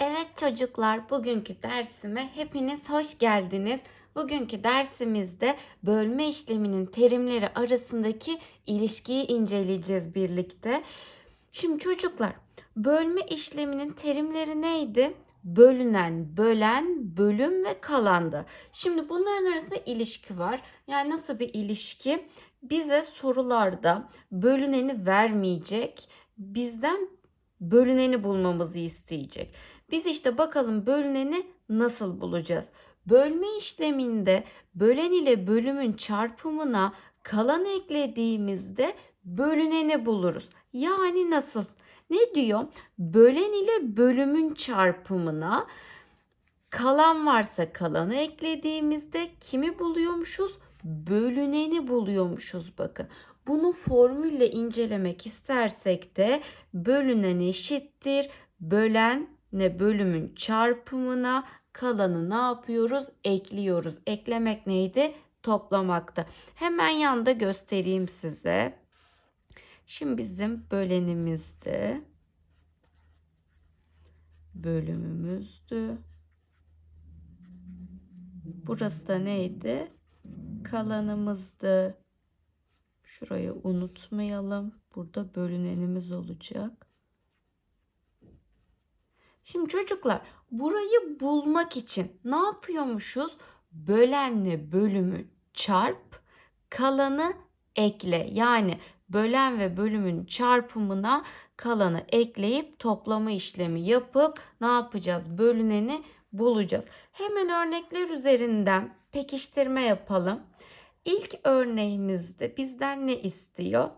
Evet çocuklar, bugünkü dersime hepiniz hoş geldiniz. Bugünkü dersimizde bölme işleminin terimleri arasındaki ilişkiyi inceleyeceğiz birlikte. Şimdi çocuklar, bölme işleminin terimleri neydi? Bölünen, bölen, bölüm ve kalandı. Şimdi bunların arasında ilişki var. Yani nasıl bir ilişki? Bize sorularda bölüneni vermeyecek, bizden bölüneni bulmamızı isteyecek. Biz işte bakalım bölüneni nasıl bulacağız? Bölme işleminde bölen ile bölümün çarpımına kalan eklediğimizde bölüneni buluruz. Yani nasıl? Ne diyor? Bölen ile bölümün çarpımına kalan varsa kalanı eklediğimizde kimi buluyormuşuz? Bölüneni buluyormuşuz bakın. Bunu formülle incelemek istersek de bölünen eşittir. Bölen ne bölümün çarpımına kalanı ne yapıyoruz? Ekliyoruz. Eklemek neydi? Toplamakta. Hemen yanda göstereyim size. Şimdi bizim bölenimizde bölümümüzdü. Burası da neydi? Kalanımızdı. Şurayı unutmayalım. Burada bölünenimiz olacak. Şimdi çocuklar burayı bulmak için ne yapıyormuşuz? Bölenle bölümü çarp, kalanı ekle. Yani bölen ve bölümün çarpımına kalanı ekleyip toplama işlemi yapıp ne yapacağız? Bölüneni bulacağız. Hemen örnekler üzerinden pekiştirme yapalım. İlk örneğimizde bizden ne istiyor?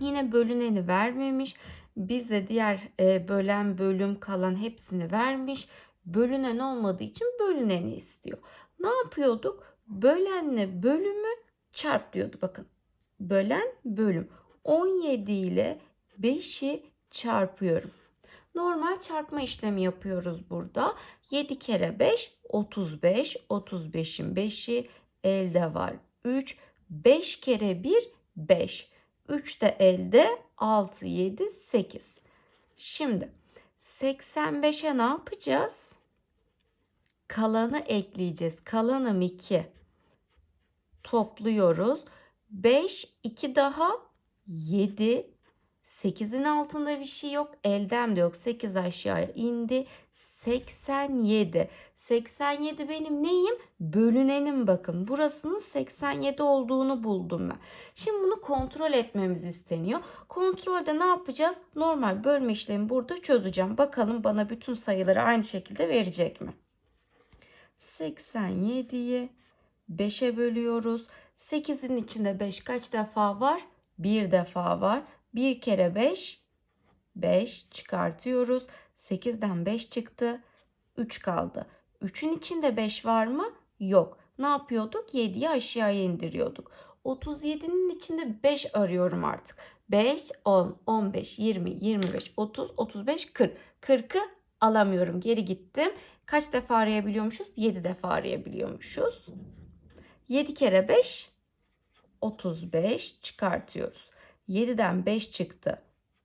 Yine bölüneni vermemiş. Bize diğer e, bölen bölüm kalan hepsini vermiş. Bölünen olmadığı için bölüneni istiyor. Ne yapıyorduk? Bölenle bölümü çarp diyordu bakın. Bölen bölüm. 17 ile 5'i çarpıyorum. Normal çarpma işlemi yapıyoruz burada. 7 kere 5 35. 35'in 5'i elde var. 3. 5 kere 1 5. 3 de elde 6, 7, 8. Şimdi 85'e ne yapacağız? Kalanı ekleyeceğiz. Kalanım 2. Topluyoruz. 5, 2 daha 7. 8'in altında bir şey yok. Elden de yok. 8 aşağıya indi. 87. 87 benim neyim? Bölünenim bakın. Burasının 87 olduğunu buldum ben. Şimdi bunu kontrol etmemiz isteniyor. Kontrolde ne yapacağız? Normal bölme işlemi burada çözeceğim. Bakalım bana bütün sayıları aynı şekilde verecek mi? 87'yi 5'e bölüyoruz. 8'in içinde 5 kaç defa var? 1 defa var. 1 kere 5 5 çıkartıyoruz. 8'den 5 çıktı. 3 kaldı. 3'ün içinde 5 var mı? Yok. Ne yapıyorduk? 7'yi aşağıya indiriyorduk. 37'nin içinde 5 arıyorum artık. 5, 10, 15, 20, 25, 30, 35, 40. 40'ı alamıyorum. Geri gittim. Kaç defa arayabiliyormuşuz? 7 defa arayabiliyormuşuz. 7 kere 5 35 çıkartıyoruz. 7'den 5 çıktı.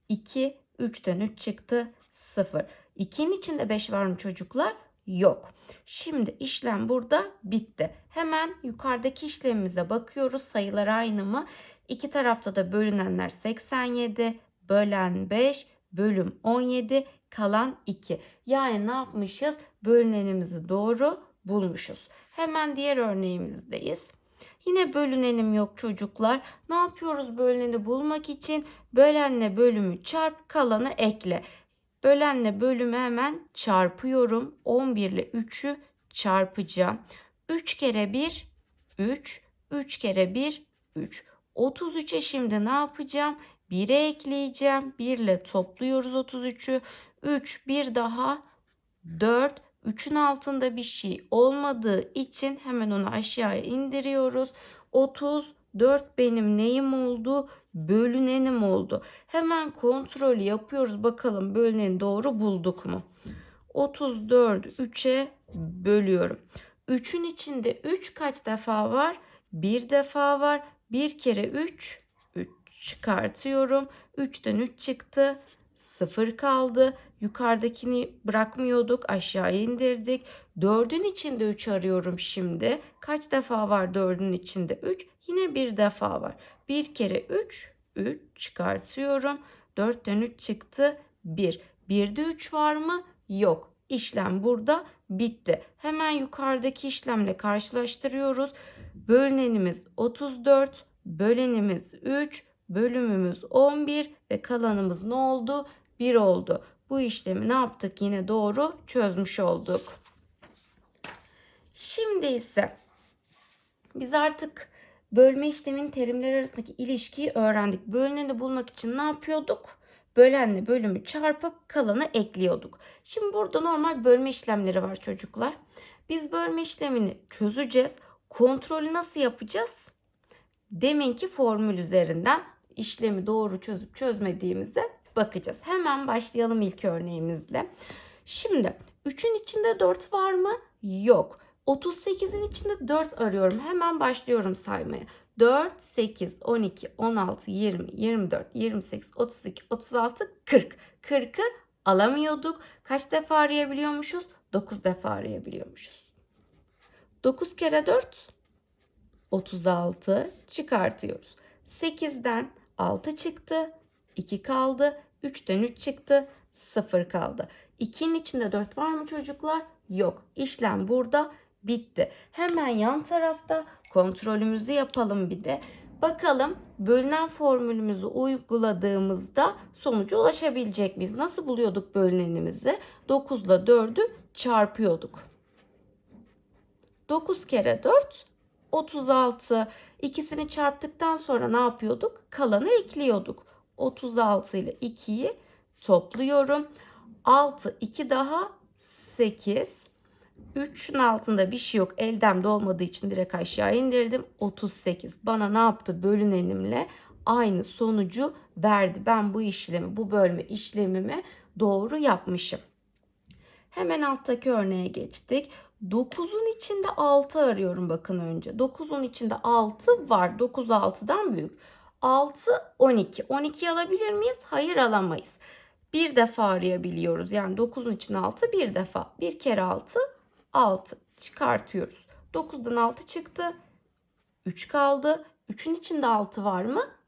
2, 3'ten 3 çıktı. 0. 2'nin içinde 5 var mı çocuklar? Yok. Şimdi işlem burada bitti. Hemen yukarıdaki işlemimize bakıyoruz. Sayılar aynı mı? İki tarafta da bölünenler 87, bölen 5, bölüm 17, kalan 2. Yani ne yapmışız? Bölünenimizi doğru bulmuşuz. Hemen diğer örneğimizdeyiz. Yine bölünenim yok çocuklar. Ne yapıyoruz bölüneni bulmak için? Bölenle bölümü çarp, kalanı ekle. Bölenle bölümü hemen çarpıyorum. 11 ile 3'ü çarpacağım. 3 kere 1 3. 3 kere 1 3. 33'e şimdi ne yapacağım? 1'e ekleyeceğim. 1 ile topluyoruz 33'ü. 3 bir daha 4. 3'ün altında bir şey olmadığı için hemen onu aşağıya indiriyoruz. 34 benim neyim oldu? Bölünenim oldu. Hemen kontrol yapıyoruz. Bakalım bölüneni doğru bulduk mu? 34 3'e bölüyorum. 3'ün içinde 3 kaç defa var? Bir defa var. Bir kere 3 3 çıkartıyorum. 3'ten 3 çıktı. 0 kaldı. Yukarıdakini bırakmıyorduk. Aşağı indirdik. 4'ün içinde 3 arıyorum şimdi. Kaç defa var 4'ün içinde 3? Yine bir defa var. Bir kere 3, 3 çıkartıyorum. 4'ten 3 çıktı. 1. 1'de 3 var mı? Yok. İşlem burada bitti. Hemen yukarıdaki işlemle karşılaştırıyoruz. Bölünenimiz 34, bölenimiz 3, bölümümüz 11 ve kalanımız ne oldu? 1 oldu. Bu işlemi ne yaptık? Yine doğru çözmüş olduk. Şimdi ise biz artık bölme işleminin terimleri arasındaki ilişkiyi öğrendik. Bölüneni bulmak için ne yapıyorduk? Bölenle bölümü çarpıp kalanı ekliyorduk. Şimdi burada normal bölme işlemleri var çocuklar. Biz bölme işlemini çözeceğiz. Kontrolü nasıl yapacağız? Deminki formül üzerinden işlemi doğru çözüp çözmediğimize bakacağız. Hemen başlayalım ilk örneğimizle. Şimdi 3'ün içinde 4 var mı? Yok. 38'in içinde 4 arıyorum. Hemen başlıyorum saymaya. 4, 8, 12, 16, 20, 24, 28, 32, 36, 40. 40'ı alamıyorduk. Kaç defa arayabiliyormuşuz? 9 defa arayabiliyormuşuz. 9 kere 4 36 çıkartıyoruz. 8'den 6 çıktı. 2 kaldı. 3'ten 3 çıktı. 0 kaldı. 2'nin içinde 4 var mı çocuklar? Yok. İşlem burada bitti. Hemen yan tarafta kontrolümüzü yapalım bir de. Bakalım bölünen formülümüzü uyguladığımızda sonuca ulaşabilecek miyiz? Nasıl buluyorduk bölünenimizi? 9 ile 4'ü çarpıyorduk. 9 kere 4 36. İkisini çarptıktan sonra ne yapıyorduk? Kalanı ekliyorduk. 36 ile 2'yi topluyorum. 6, 2 daha 8. 3'ün altında bir şey yok. Eldemde olmadığı için direkt aşağı indirdim. 38. Bana ne yaptı? Bölünenimle aynı sonucu verdi. Ben bu işlemi, bu bölme işlemimi doğru yapmışım. Hemen alttaki örneğe geçtik. 9'un içinde 6 arıyorum bakın önce. 9'un içinde 6 var. 9 6'dan büyük. 6 12. 12 alabilir miyiz? Hayır alamayız. Bir defa arayabiliyoruz. Yani 9'un içinde 6 bir defa. Bir kere 6 6 çıkartıyoruz. 9'dan 6 çıktı. 3 kaldı. 3'ün içinde 6 var mı?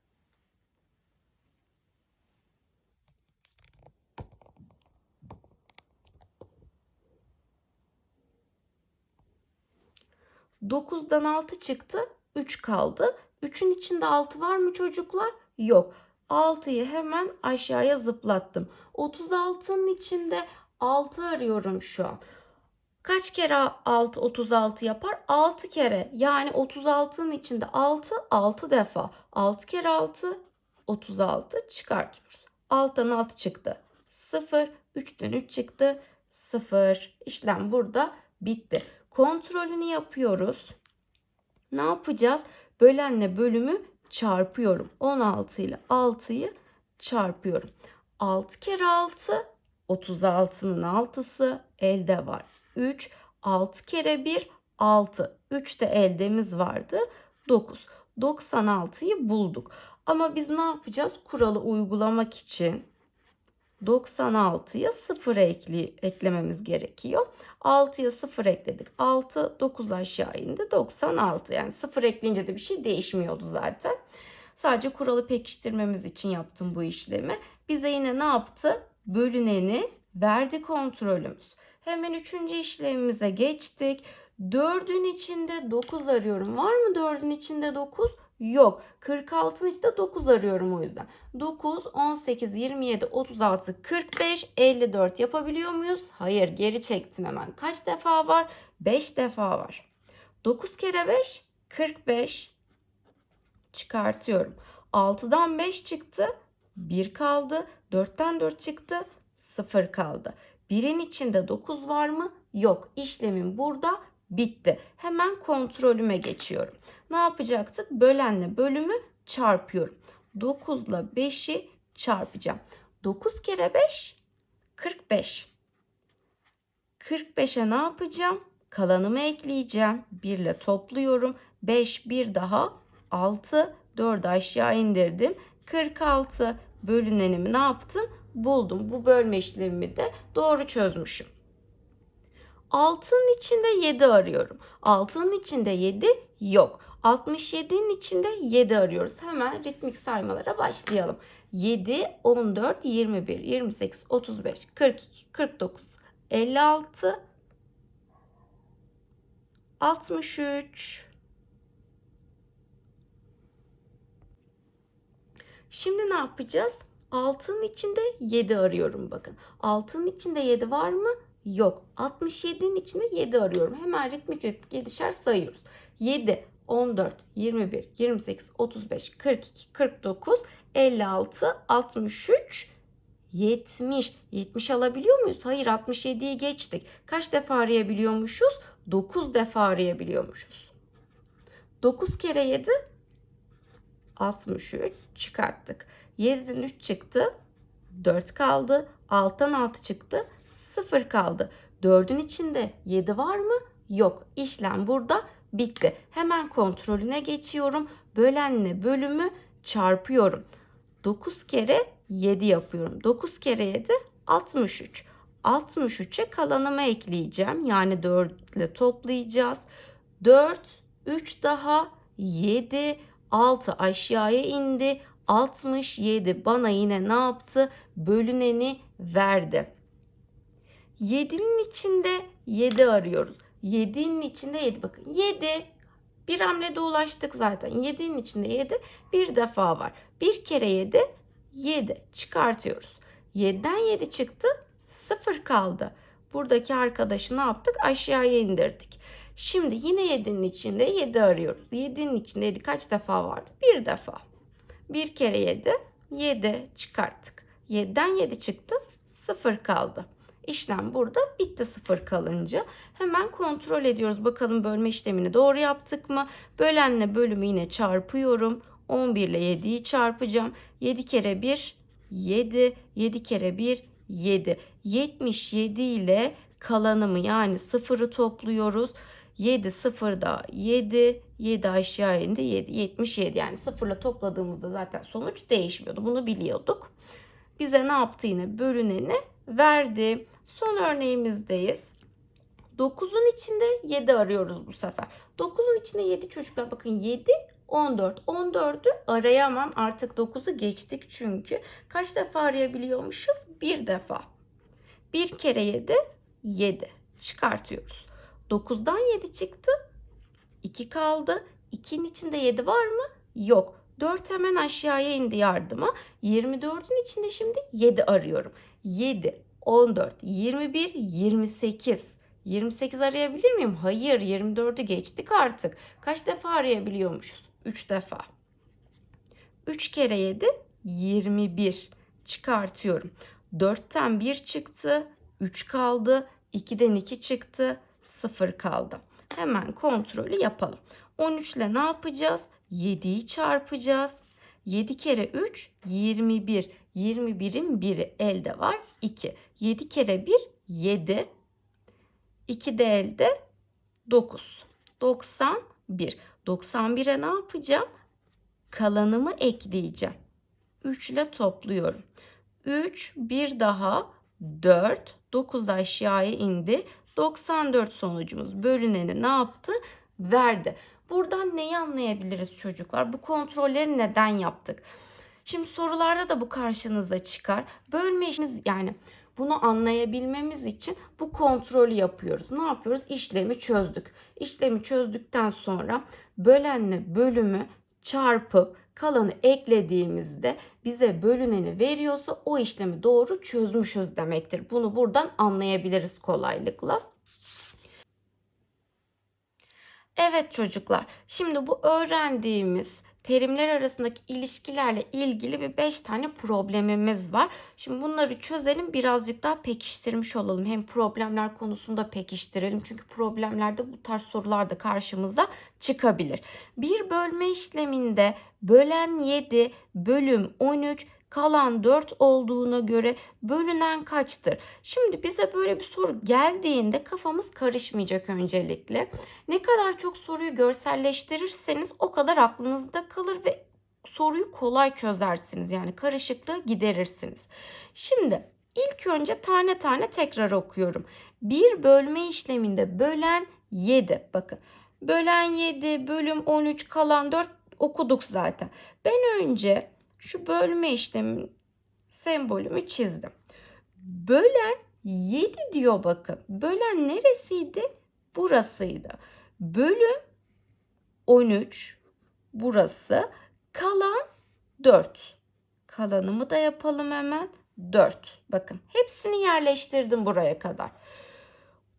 Dokuzdan 6 çıktı. 3 kaldı. 3'ün içinde 6 var mı çocuklar? Yok. 6'yı hemen aşağıya zıplattım. 36'nın içinde 6 arıyorum şu an. Kaç kere 6 36 yapar? 6 kere. Yani 36'nın içinde 6 6 defa. 6 kere 6 36 çıkartıyoruz. 6'dan 6 çıktı. 0. 3'ten 3 çıktı. 0. İşlem burada bitti. Kontrolünü yapıyoruz. Ne yapacağız? Bölenle bölümü çarpıyorum. 16 ile 6'yı çarpıyorum. 6 kere 6 36'nın 6'sı elde var. 3 6 kere 1 6. 3 de eldemiz vardı. 9. 96'yı bulduk. Ama biz ne yapacağız? Kuralı uygulamak için 96'ya 0 ekli, eklememiz gerekiyor. 6'ya 0 ekledik. 6, 9 aşağı indi. 96. Yani 0 ekleyince de bir şey değişmiyordu zaten. Sadece kuralı pekiştirmemiz için yaptım bu işlemi. Bize yine ne yaptı? Bölüneni verdi kontrolümüz. Hemen üçüncü işlemimize geçtik. 4'ün içinde 9 arıyorum. Var mı 4'ün içinde 9? Yok. 46'nın içinde 9 arıyorum o yüzden. 9, 18, 27, 36, 45, 54 yapabiliyor muyuz? Hayır geri çektim hemen. Kaç defa var? 5 defa var. 9 kere 5 45 çıkartıyorum. 6'dan 5 çıktı. 1 kaldı. 4'ten 4 çıktı. 0 kaldı. 1'in içinde 9 var mı? Yok. İşlemim burada bitti. Hemen kontrolüme geçiyorum. Ne yapacaktık? Bölenle bölümü çarpıyorum. 9 ile 5'i çarpacağım. 9 kere 5 45. 45'e ne yapacağım? Kalanımı ekleyeceğim. 1 ile topluyorum. 5 bir daha 6 4 aşağı indirdim. 46 bölünenimi ne yaptım? Buldum. Bu bölme işlemimi de doğru çözmüşüm. Altının içinde 7 arıyorum. Altının içinde 7 yok. 67'nin içinde 7 arıyoruz. Hemen ritmik saymalara başlayalım. 7, 14, 21, 28, 35, 42, 49, 56, 63. Şimdi ne yapacağız? Altının içinde 7 arıyorum bakın. Altının içinde 7 var mı? Yok. 67'nin içinde 7 arıyorum. Hemen ritmik ritmik 7'şer sayıyoruz. 7, 14, 21, 28, 35, 42, 49, 56, 63, 70. 70 alabiliyor muyuz? Hayır 67'yi geçtik. Kaç defa arayabiliyormuşuz? 9 defa arayabiliyormuşuz. 9 kere 7 63 çıkarttık. 7'den 3 çıktı. 4 kaldı. 6'dan 6 çıktı. 0 kaldı. 4'ün içinde 7 var mı? Yok. İşlem burada bitti. Hemen kontrolüne geçiyorum. Bölenle bölümü çarpıyorum. 9 kere 7 yapıyorum. 9 kere 7 63. 63'e kalanımı ekleyeceğim. Yani 4 ile toplayacağız. 4, 3 daha 7, 6 aşağıya indi. 67 bana yine ne yaptı? Bölüneni verdi. 7'nin içinde 7 arıyoruz. 7'nin içinde 7 bakın. 7 bir hamlede ulaştık zaten. 7'nin içinde 7 bir defa var. Bir kere 7 7 çıkartıyoruz. 7'den 7 çıktı 0 kaldı. Buradaki arkadaşı ne yaptık? Aşağıya indirdik. Şimdi yine 7'nin içinde 7 arıyoruz. 7'nin içinde 7 kaç defa vardı? Bir defa. Bir kere 7 7 çıkarttık. 7'den 7 çıktı 0 kaldı. İşlem burada bitti sıfır kalınca. Hemen kontrol ediyoruz. Bakalım bölme işlemini doğru yaptık mı? Bölenle bölümü yine çarpıyorum. 11 ile 7'yi çarpacağım. 7 kere 1 7. 7 kere 1 7. 77 ile kalanımı yani sıfırı topluyoruz. 7 0 da 7. 7 aşağı indi 7. 77 yani sıfırla topladığımızda zaten sonuç değişmiyordu. Bunu biliyorduk. Bize ne yaptı yine bölüneni verdi. Son örneğimizdeyiz. 9'un içinde 7 arıyoruz bu sefer. 9'un içinde 7 çocuklar bakın 7 14. 14'ü arayamam. Artık 9'u geçtik çünkü. Kaç defa arayabiliyormuşuz? Bir defa. Bir kere 7 7 çıkartıyoruz. 9'dan 7 çıktı. 2 kaldı. 2'nin içinde 7 var mı? Yok. 4 hemen aşağıya indi yardıma. 24'ün içinde şimdi 7 arıyorum. 7, 14, 21, 28. 28 arayabilir miyim? Hayır 24'ü geçtik artık. Kaç defa arayabiliyormuşuz? 3 defa. 3 kere 7 21 çıkartıyorum. 4'ten 1 çıktı. 3 kaldı. 2'den 2 çıktı. 0 kaldı. Hemen kontrolü yapalım. 13 ile ne yapacağız? 7'yi çarpacağız. 7 kere 3 21. 21'in biri elde var 2. 7 kere 1 7. 2 de elde 9. 91. 91'e ne yapacağım? Kalanımı ekleyeceğim. 3 ile topluyorum. 3 bir daha 4 9 aşağıya indi. 94 sonucumuz bölüneni ne yaptı? Verdi. Buradan neyi anlayabiliriz çocuklar? Bu kontrolleri neden yaptık? Şimdi sorularda da bu karşınıza çıkar. Bölme işimiz yani bunu anlayabilmemiz için bu kontrolü yapıyoruz. Ne yapıyoruz? İşlemi çözdük. İşlemi çözdükten sonra bölenle bölümü çarpıp kalanı eklediğimizde bize bölüneni veriyorsa o işlemi doğru çözmüşüz demektir. Bunu buradan anlayabiliriz kolaylıkla. Evet çocuklar, şimdi bu öğrendiğimiz terimler arasındaki ilişkilerle ilgili bir 5 tane problemimiz var. Şimdi bunları çözelim birazcık daha pekiştirmiş olalım. Hem problemler konusunda pekiştirelim. Çünkü problemlerde bu tarz sorular da karşımıza çıkabilir. Bir bölme işleminde bölen 7 bölüm 13 kalan 4 olduğuna göre bölünen kaçtır? Şimdi bize böyle bir soru geldiğinde kafamız karışmayacak öncelikle. Ne kadar çok soruyu görselleştirirseniz o kadar aklınızda kalır ve soruyu kolay çözersiniz. Yani karışıklığı giderirsiniz. Şimdi ilk önce tane tane tekrar okuyorum. Bir bölme işleminde bölen 7. Bakın bölen 7 bölüm 13 kalan 4 okuduk zaten. Ben önce şu bölme işlemi sembolümü çizdim. Bölen 7 diyor bakın. Bölen neresiydi? Burasıydı. Bölüm 13 burası. Kalan 4. Kalanımı da yapalım hemen. 4. Bakın hepsini yerleştirdim buraya kadar.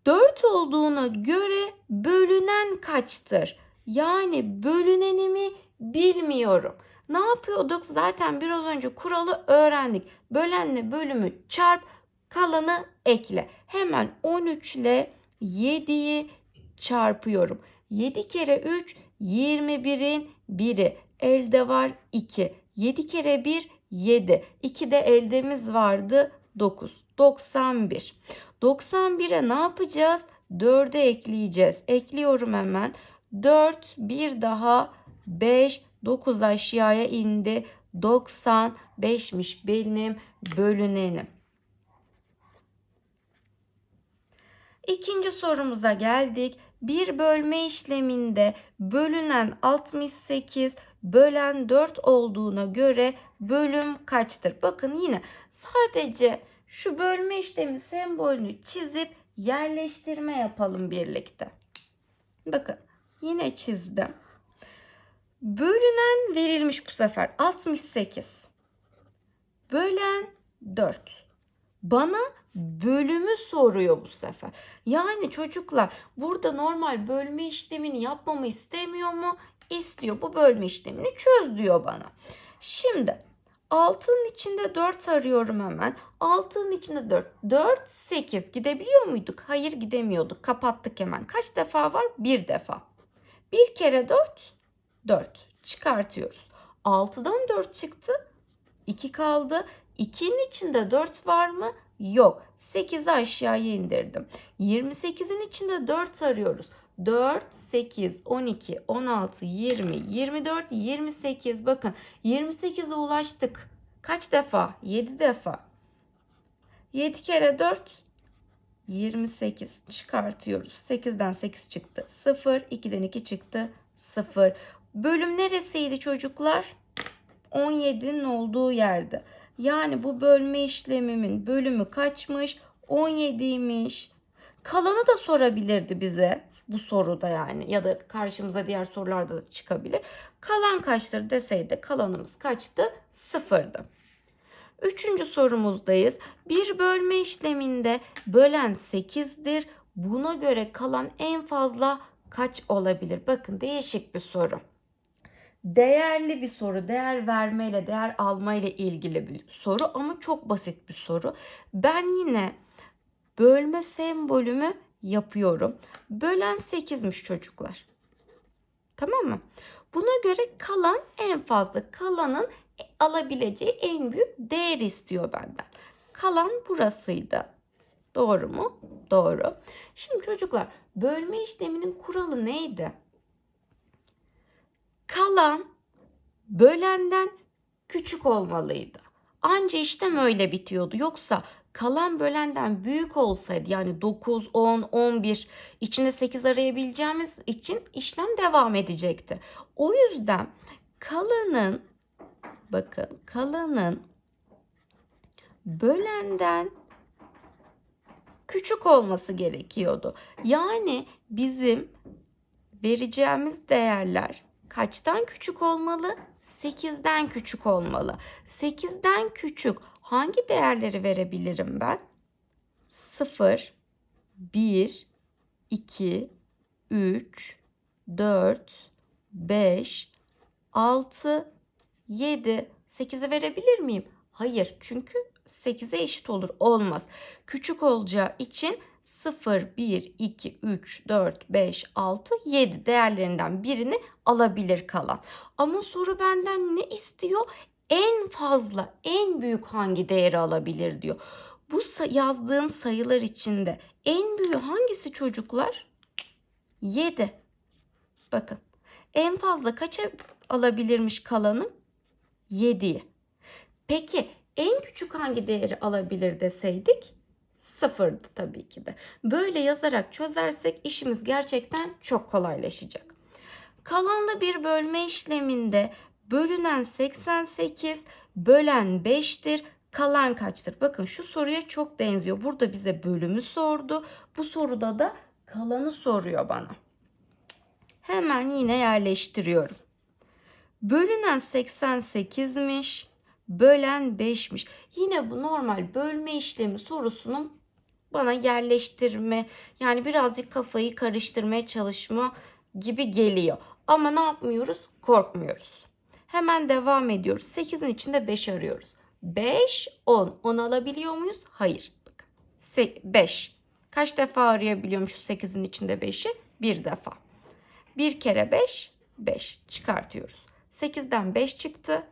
4 olduğuna göre bölünen kaçtır? Yani bölünenimi bilmiyorum. Ne yapıyorduk? Zaten biraz önce kuralı öğrendik. Bölenle bölümü çarp, kalanı ekle. Hemen 13 ile 7'yi çarpıyorum. 7 kere 3 21'in 1'i. Elde var 2. 7 kere 1 7. 2 de eldemiz vardı 9. 91. 91'e ne yapacağız? 4'e ekleyeceğiz. Ekliyorum hemen. 4 bir daha 5 9 aşağıya indi. 95'miş benim bölünenim. İkinci sorumuza geldik. Bir bölme işleminde bölünen 68 bölen 4 olduğuna göre bölüm kaçtır? Bakın yine sadece şu bölme işlemi sembolünü çizip yerleştirme yapalım birlikte. Bakın yine çizdim. Bölünen verilmiş bu sefer 68. Bölen 4. Bana bölümü soruyor bu sefer. Yani çocuklar burada normal bölme işlemini yapmamı istemiyor mu? İstiyor. Bu bölme işlemini çöz diyor bana. Şimdi 6'nın içinde 4 arıyorum hemen. 6'nın içinde 4. 4, 8. Gidebiliyor muyduk? Hayır gidemiyorduk. Kapattık hemen. Kaç defa var? Bir defa. Bir kere 4, 4. Çıkartıyoruz. 6'dan 4 çıktı. 2 kaldı. 2'nin içinde 4 var mı? Yok. 8'i aşağıya indirdim. 28'in içinde 4 arıyoruz. 4, 8, 12, 16, 20, 24, 28. Bakın 28'e ulaştık. Kaç defa? 7 defa. 7 kere 4 28 çıkartıyoruz. 8'den 8 çıktı. 0, 2'den 2 çıktı. 0. Bölüm neresiydi çocuklar? 17'nin olduğu yerde. Yani bu bölme işlemimin bölümü kaçmış? 17'ymiş. Kalanı da sorabilirdi bize bu soruda yani ya da karşımıza diğer sorularda da çıkabilir. Kalan kaçtır deseydi kalanımız kaçtı? Sıfırdı. Üçüncü sorumuzdayız. Bir bölme işleminde bölen 8'dir. Buna göre kalan en fazla kaç olabilir? Bakın değişik bir soru. Değerli bir soru, değer vermeyle, değer almayla ilgili bir soru ama çok basit bir soru. Ben yine bölme sembolümü yapıyorum. Bölen 8'miş çocuklar. Tamam mı? Buna göre kalan en fazla kalanın alabileceği en büyük değer istiyor benden. Kalan burasıydı. Doğru mu? Doğru. Şimdi çocuklar bölme işleminin kuralı neydi? Kalan bölenden küçük olmalıydı. Anca işlem öyle bitiyordu. Yoksa kalan bölenden büyük olsaydı yani 9, 10, 11 içinde 8 arayabileceğimiz için işlem devam edecekti. O yüzden kalanın bakın kalanın bölenden küçük olması gerekiyordu. Yani bizim vereceğimiz değerler kaçtan küçük olmalı? 8'den küçük olmalı. 8'den küçük hangi değerleri verebilirim ben? 0, 1, 2, 3, 4, 5, 6, 7, 8'i verebilir miyim? Hayır çünkü 8'e eşit olur. Olmaz. Küçük olacağı için 0, 1, 2, 3, 4, 5, 6, 7 değerlerinden birini alabilir kalan. Ama soru benden ne istiyor? En fazla, en büyük hangi değeri alabilir diyor. Bu yazdığım sayılar içinde en büyüğü hangisi çocuklar? 7. Bakın. En fazla kaça alabilirmiş kalanım? 7'yi. Peki en küçük hangi değeri alabilir deseydik? Sıfırdı tabii ki de. Böyle yazarak çözersek işimiz gerçekten çok kolaylaşacak. Kalanla bir bölme işleminde bölünen 88, bölen 5'tir, kalan kaçtır? Bakın şu soruya çok benziyor. Burada bize bölümü sordu. Bu soruda da kalanı soruyor bana. Hemen yine yerleştiriyorum. Bölünen 88'miş. Bölen 5'miş. Yine bu normal bölme işlemi sorusunun bana yerleştirme yani birazcık kafayı karıştırmaya çalışma gibi geliyor. Ama ne yapmıyoruz? Korkmuyoruz. Hemen devam ediyoruz. 8'in içinde 5 arıyoruz. 5, 10. 10 alabiliyor muyuz? Hayır. Bakın. 5. Kaç defa arayabiliyormuşuz 8'in içinde 5'i? Bir defa. Bir kere 5, 5 çıkartıyoruz. 8'den 5 çıktı.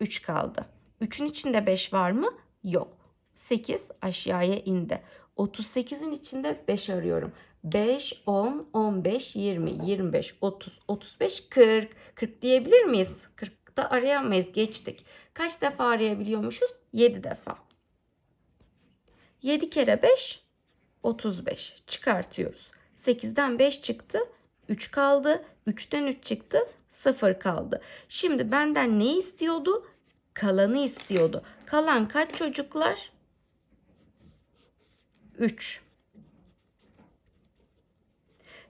3 kaldı. 3'ün içinde 5 var mı? Yok. 8 aşağıya indi. 38'in içinde 5 arıyorum. 5, 10, 15, 20, 25, 30, 35, 40. 40 diyebilir miyiz? 40'da arayamayız. Geçtik. Kaç defa arayabiliyormuşuz? 7 defa. 7 kere 5, 35. Çıkartıyoruz. 8'den 5 çıktı. 3 kaldı. 3'ten 3 çıktı. 0 kaldı. Şimdi benden ne istiyordu? Kalanı istiyordu. Kalan kaç çocuklar? 3.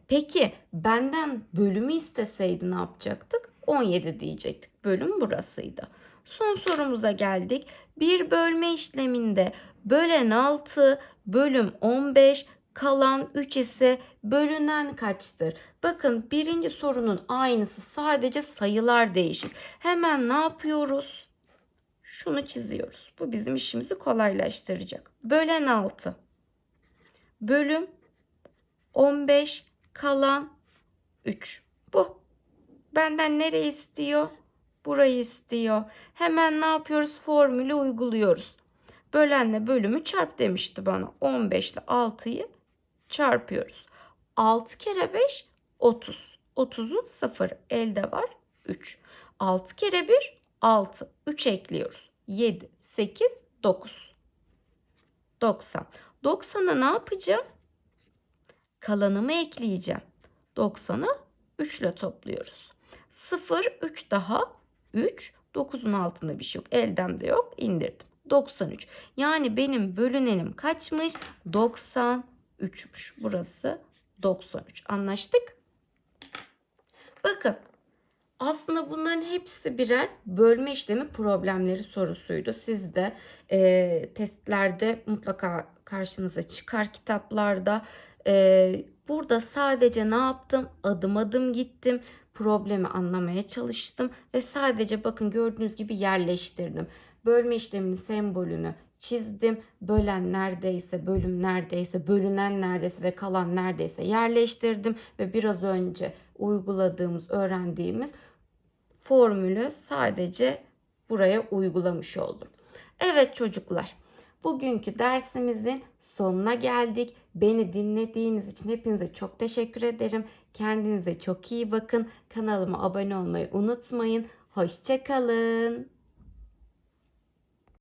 Peki benden bölümü isteseydi ne yapacaktık? 17 diyecektik. Bölüm burasıydı. Son sorumuza geldik. Bir bölme işleminde bölen 6, bölüm 15, kalan 3 ise bölünen kaçtır? Bakın birinci sorunun aynısı sadece sayılar değişik. Hemen ne yapıyoruz? Şunu çiziyoruz. Bu bizim işimizi kolaylaştıracak. Bölen 6. Bölüm 15 kalan 3. Bu. Benden nereyi istiyor? Burayı istiyor. Hemen ne yapıyoruz? Formülü uyguluyoruz. Bölenle bölümü çarp demişti bana. 15 ile 6'yı çarpıyoruz. 6 kere 5 30. 30'un 0 elde var 3. 6 kere 1 6. 3 ekliyoruz. 7, 8, 9. 90. 90'a ne yapacağım? Kalanımı ekleyeceğim. 90'ı 3 ile topluyoruz. 0, 3 daha 3. 9'un altında bir şey yok. Eldem de yok. İndirdim. 93. Yani benim bölünenim kaçmış? 93'müş. Burası 93. Anlaştık? Bakın aslında bunların hepsi birer bölme işlemi problemleri sorusuydu. Siz de e, testlerde mutlaka karşınıza çıkar kitaplarda. E, burada sadece ne yaptım? Adım adım gittim. Problemi anlamaya çalıştım ve sadece bakın gördüğünüz gibi yerleştirdim. Bölme işleminin sembolünü çizdim. Bölen neredeyse, bölüm neredeyse, bölünen neredeyse ve kalan neredeyse yerleştirdim ve biraz önce uyguladığımız, öğrendiğimiz formülü sadece buraya uygulamış oldum. Evet çocuklar, bugünkü dersimizin sonuna geldik. Beni dinlediğiniz için hepinize çok teşekkür ederim. Kendinize çok iyi bakın. Kanalıma abone olmayı unutmayın. Hoşçakalın.